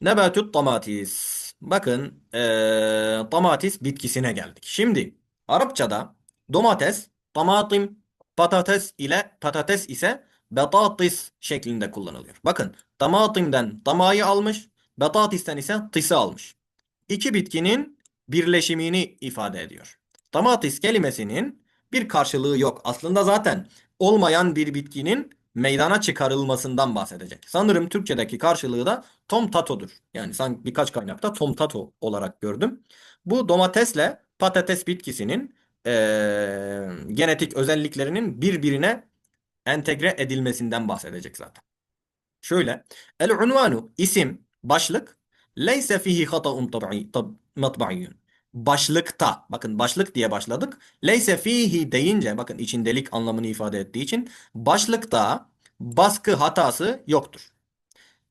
Nebatut tamatis. Bakın eee tamatis bitkisine geldik. Şimdi Arapçada domates, tamatim, patates ile patates ise betatis şeklinde kullanılıyor. Bakın tamatimden tamayı almış, betatisten ise tisi almış. İki bitkinin birleşimini ifade ediyor. Tamatis kelimesinin bir karşılığı yok. Aslında zaten olmayan bir bitkinin meydana çıkarılmasından bahsedecek. Sanırım Türkçedeki karşılığı da tomtato'dur. Yani sanki birkaç kaynakta tomtato olarak gördüm. Bu domatesle patates bitkisinin eee, genetik özelliklerinin birbirine entegre edilmesinden bahsedecek zaten. Şöyle. El unvanu isim, başlık. Leyse fihi hata'un matba'iyyun. Başlıkta. Bakın başlık diye başladık. Leyse fihi deyince bakın içindelik anlamını ifade ettiği için başlıkta baskı hatası yoktur.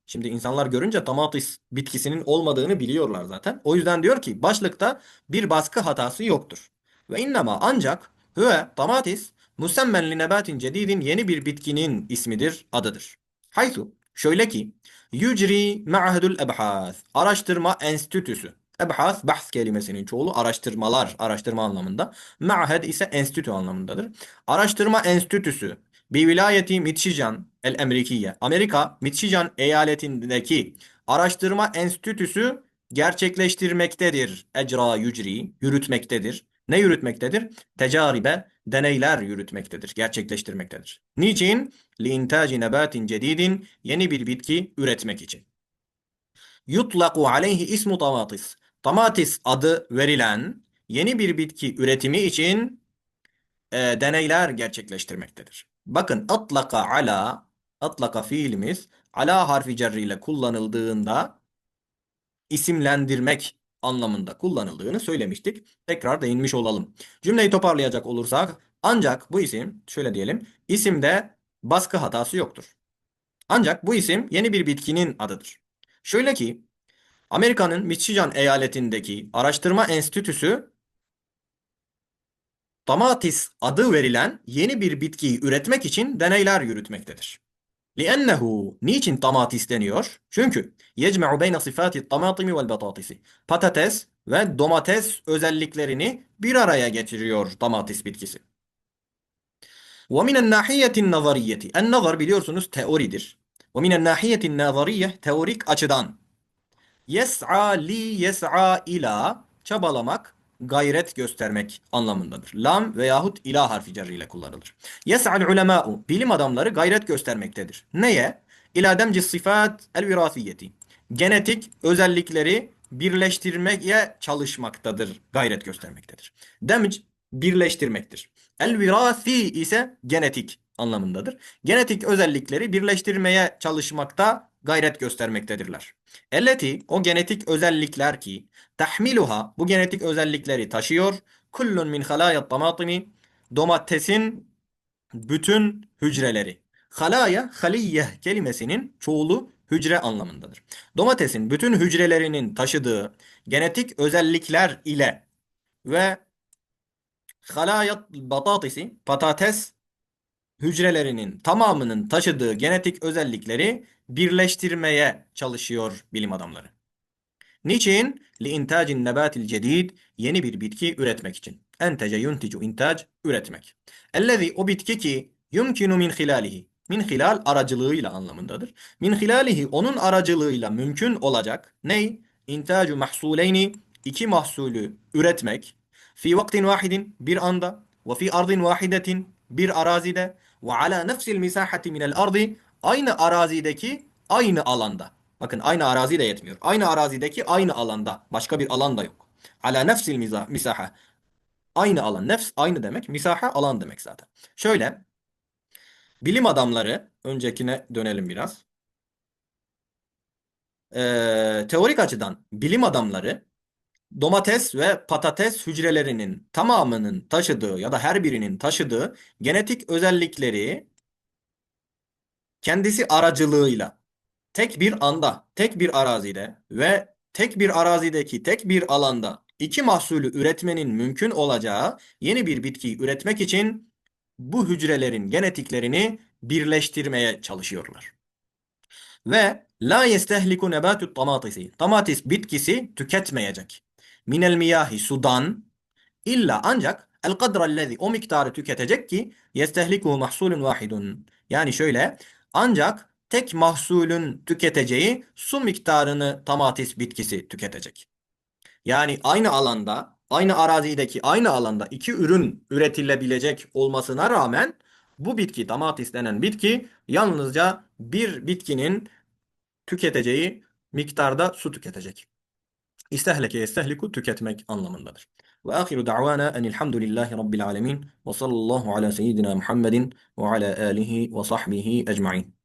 Şimdi insanlar görünce tamatis bitkisinin olmadığını biliyorlar zaten. O yüzden diyor ki başlıkta bir baskı hatası yoktur. Ve innema ancak hüve tamatis musemmen li nebatin cedidin yeni bir bitkinin ismidir, adıdır. Haythu şöyle ki yücri ma'hedul ebhas araştırma enstitüsü. Ebhas bahs kelimesinin çoğulu araştırmalar, araştırma anlamında. Ma'hed ise enstitü anlamındadır. Araştırma enstitüsü bir vilayeti Michigan el Emrikiye. Amerika Michigan eyaletindeki araştırma enstitüsü gerçekleştirmektedir. Ecra yücri yürütmektedir. Ne yürütmektedir? Tecaribe deneyler yürütmektedir, gerçekleştirmektedir. Niçin? Liintaci nebatin cedidin yeni bir bitki üretmek için. Yutlaku aleyhi ismu tamatis. Tamatis adı verilen yeni bir bitki üretimi için e, deneyler gerçekleştirmektedir. Bakın atlaka ala atlaka fiilimiz ala harfi cerri kullanıldığında isimlendirmek anlamında kullanıldığını söylemiştik. Tekrar değinmiş olalım. Cümleyi toparlayacak olursak ancak bu isim şöyle diyelim isimde baskı hatası yoktur. Ancak bu isim yeni bir bitkinin adıdır. Şöyle ki Amerika'nın Michigan eyaletindeki araştırma enstitüsü Tamatis adı verilen yeni bir bitkiyi üretmek için deneyler yürütmektedir. لِأَنَّهُ Niçin tamatis deniyor? Çünkü يَجْمَعُ بَيْنَ صِفَاتِ الطَّمَاطِمِ وَالْبَطَاطِسِ Patates ve domates özelliklerini bir araya getiriyor tamatis bitkisi. وَمِنَ النَّاحِيَةِ النَّظَرِيَّةِ En-nazar biliyorsunuz teoridir. وَمِنَ النَّاحِيَةِ النَّظَرِيَّةِ Teorik açıdan. Yes'a li yes'a ila çabalamak, gayret göstermek anlamındadır. Lam veyahut ila harfi cerriyle kullanılır. Yes'al ulemâ'u bilim adamları gayret göstermektedir. Neye? İlâ demci sıfat el virasiyeti. Genetik özellikleri birleştirmeye çalışmaktadır, gayret göstermektedir. Demc birleştirmektir. El virasi ise genetik anlamındadır. Genetik özellikleri birleştirmeye çalışmakta gayret göstermektedirler. Elleti o genetik özellikler ki tahmiluha bu genetik özellikleri taşıyor. Kullun min halayat tamatimi domatesin bütün hücreleri. Halaya, haliyye kelimesinin çoğulu hücre anlamındadır. Domatesin bütün hücrelerinin taşıdığı genetik özellikler ile ve halayat batatisi patates hücrelerinin tamamının taşıdığı genetik özellikleri birleştirmeye çalışıyor bilim adamları. Niçin? لِاِنْتَاجِ النَّبَاتِ الْجَد۪يدِ Yeni bir bitki üretmek için. Entece yunticu intac üretmek. Ellezî o bitki ki yumkinu min hilalihi. Min hilal aracılığıyla anlamındadır. Min hilalihi onun aracılığıyla mümkün olacak. Ney? İntacu mahsuleyni iki mahsulü üretmek. Fi vaktin vahidin bir anda ve fi ardin vahidetin bir arazide ve ala nefsil misahati minel ardi aynı arazideki aynı alanda. Bakın aynı arazi de yetmiyor. Aynı arazideki aynı alanda. Başka bir alan da yok. Ala nefsil misaha. Aynı alan. Nefs aynı demek. Misaha alan demek zaten. Şöyle. Bilim adamları öncekine dönelim biraz. Ee, teorik açıdan bilim adamları domates ve patates hücrelerinin tamamının taşıdığı ya da her birinin taşıdığı genetik özellikleri kendisi aracılığıyla tek bir anda, tek bir arazide ve tek bir arazideki tek bir alanda iki mahsulü üretmenin mümkün olacağı yeni bir bitkiyi üretmek için bu hücrelerin genetiklerini birleştirmeye çalışıyorlar. Ve la yestehliku nebatu tamatisi. Tamatis bitkisi tüketmeyecek. Minel miyahi sudan illa ancak el kadrallezi o miktarı tüketecek ki yestehlikuhu mahsulun vahidun. Yani şöyle ancak tek mahsulün tüketeceği su miktarını tamatis bitkisi tüketecek. Yani aynı alanda, aynı arazideki aynı alanda iki ürün üretilebilecek olmasına rağmen bu bitki, tamatis denen bitki yalnızca bir bitkinin tüketeceği miktarda su tüketecek. İstehleke yestehliku tüketmek anlamındadır. Ve ahiru da'vana enilhamdülillahi rabbil alemin ve sallallahu ala seyyidina Muhammedin ve ala alihi ve sahbihi ecmain.